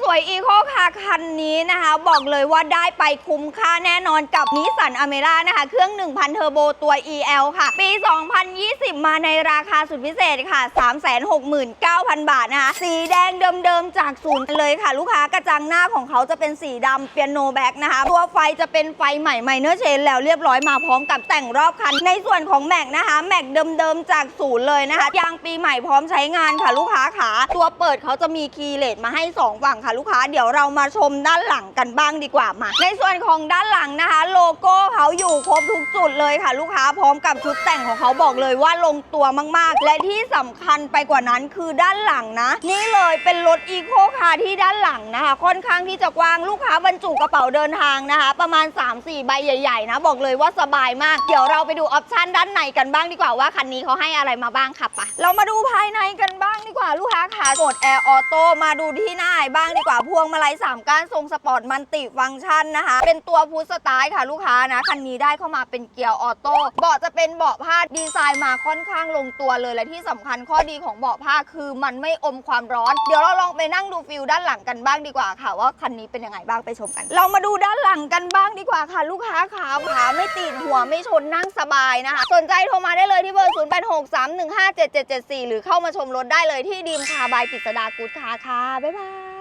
สวยอีโคคาร์คันนี้นะคะ บอกเลยว่าได้ไปคุ้มค่าแน่นอนกับนิสสันอเมร่านะคะ เครื่อง 1,000 เทอร์โบตัว EL ค่ะ ปี 2020 มาในราคาสุดพิเศษค่ะ 369,000 บาทนะคะ สีแดงเดิมๆจากศูนย์เลยค่ะ ลูกค้ากระจังหน้าของเขาจะเป็นสีดำเปียโนแบ็กนะคะ ตัวไฟจะเป็นไฟใหม่ไมเนอร์เชนแล้วเรียบร้อยมาพร้อมกับแต่งรอบคัน ในส่วนของแม็กนะคะแม็กเดิมๆจากศูนย์เลยนะคะยางปีใหม่พร้อมใช้งานค่ะลูกค้าขาตัวเปิดเขาจะมีคีย์เลสมาให้ 2 ฝั่งค่ะลูกค้าเดี๋ยวเรามาชมด้านหลังกันบ้างดีกว่ามา ในส่วนของด้านหลังนะคะ โลโก้เขาอยู่ครบทุกจุดเลยค่ะ ลูกค้าพร้อมกับชุดแต่งของเขาบอกเลยว่าลงตัวมากๆ และที่สำคัญไปกว่านั้นคือด้านหลังนะ นี่เลยเป็นรถอีโคคาร์ที่ด้านหลังนะคะ ค่อนข้างที่จะกว้างลูกค้าบรรจุกระเป๋าเดินทางนะคะ ประมาณ 3-4 ใบใหญ่ๆนะบอกเลยว่าสบายมาก เดี๋ยวเราไปดูออปชันด้านในกันบ้างดีกว่าว่าคันนี้เขาให้อะไรมาบ้างค่ะปะเรามาดูภายในกันบ้างดีกว่าลูกค้าขาโหมดแอร์ออโต้มาดูที่หน้าบ้างดีกว่าพวงมาลัย3ก้านทรงสปอร์ตมันติฟังก์ชันนะคะ เป็นตัวพุชสตาร์ค่ะลูกค้านะ คันนี้ได้เข้ามาเป็นเกียร์ออโต้เบาะจะเป็นเบาะผ้าดีไซน์มาค่อนข้างลงตัวเลยและที่สำคัญข้อดีของเบาะผ้าคือมันไม่อมความร้อน เดี๋ยวเราลองไปนั่งดูฟิลด้านหลังกันบ้างดีกว่าค่ะ ว่าคันนี้เป็นยังไงบ้างไปชมกัน เรามาดูด้านหลังกันบ้างดีกว่าค่ะ ลูกค้าขาขาไม่ติดหัวไม่ชนนั่งสบายนะคะ สนใจโทรมาได้เลยที่เบอร์ 0 8 6 3 1 5 7 7 7 4 หรือเข้ามาชมรถได้เลยที่ดีมคาบายกิษดากูดคาค่ะบ๊ายบาย